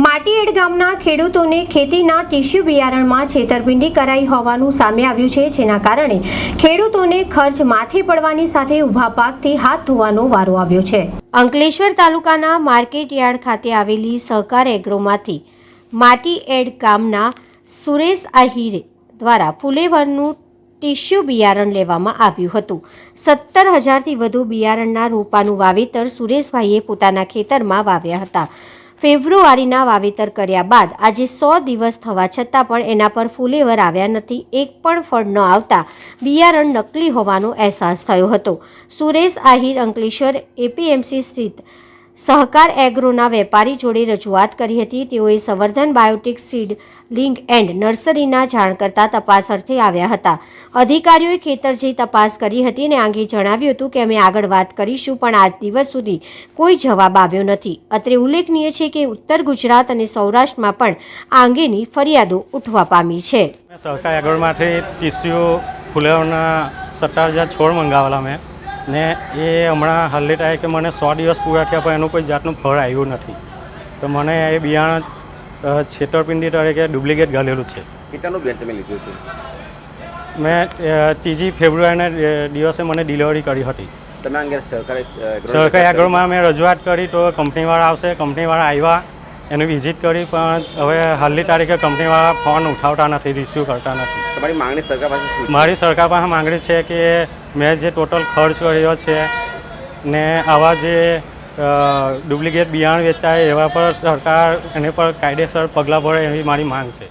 માટીએડ ગામના ખેડૂતોને ખેતીના ટીસ્યુ બિયારણમાં છેતરપિંડી કરાઈ હોવાનું સામે આવ્યું છે, જેના કારણે ખેડૂતોને ખર્ચ માથે પડવાની સાથે ઊભા પાકથી હાથ ધોવાનો વારો આવ્યો છે. અંકલેશ્વર તાલુકાના માર્કેટ યાર્ડ ખાતે આવેલી સહકાર એગ્રોમાંથી માટીએડ ગામના સુરેશ આહિર દ્વારા ફુલેવરનું ટીસ્યુ બિયારણ લેવામાં આવ્યું હતું. સત્તર હજારથી વધુ બિયારણના રોપાનું વાવેતર સુરેશભાઈએ પોતાના ખેતરમાં વાવ્યા હતા. ફેબ્રુઆરીના વાવેતર કર્યા બાદ આજે સો દિવસ થવા છતાં પણ એના પર ફૂલેવર આવ્યા નથી. એક પણ ફળ ન આવતા બિયારણ નકલી હોવાનો અહેસાસ થયો હતો. સુરેશ આહિર, અંકલેશ્વર, એપીએમસી સ્થિત સહકાર એગ્રોના વેપારી જોડે રજૂઆત કરી હતી. તેઓએ સંવર્ધન બાયોટિક સીડ લિંક એન્ડ નર્સરીના જાણ કરતા તપાસ અર્થે આવ્યા હતા. અધિકારીઓએ ખેતર જઈ તપાસ કરી હતી અને આંગે જણાવ્યું હતું કે અમે આગળ વાત કરીશું, પણ આજ દિવસ સુધી કોઈ જવાબ આવ્યો નથી. અત્રે ઉલ્લેખનીય છે કે ઉત્તર ગુજરાત અને સૌરાષ્ટ્રમાં પણ આ અંગેની ફરિયાદો ઉઠવા પામી છે. મેં સરકાર આગળમાંથી ટીસ્યુ સત્તર હજાર છોડ મંગાવેલા મેં ને એ હમણાં હાલની થાય કે મને સો દિવસ પૂરા થયા પણ એનું કોઈ જાતનું ફળ આવ્યું નથી. તો મને એ બિયારણ છેતરપિંડી તરીકે ડુપ્લિકેટ ઘાલેલું છે. કેટલાનું બેન તમે લીધું હતું? મેં ત્રીજી ફેબ્રુઆરીના દિવસે મને ડિલિવરી કરી હતી. તમે અંગે સરકારે સરકારી આગળમાં મેં રજૂઆત કરી તો કંપનીવાળા આવશે કંપનીવાળા આવ્યા. એની વિઝિટ કરી પણ હવે હાલની તારીખે કંપનીવાળા ફોન ઉઠાવતા નથી રિસીવ કરતા નથી. તમારી માંગણી સરકાર પાસે શું મારી સરકાર પાસે માંગણી છે કે મેં જે ટોટલ ખર્ચ કર્યો છે ને આવા જે ડુપ્લિકેટ બિયારણ વેચતા હોય એવા પર સરકાર એને પર કાયદેસર પગલાં ભરે એવી મારી માંગ છે.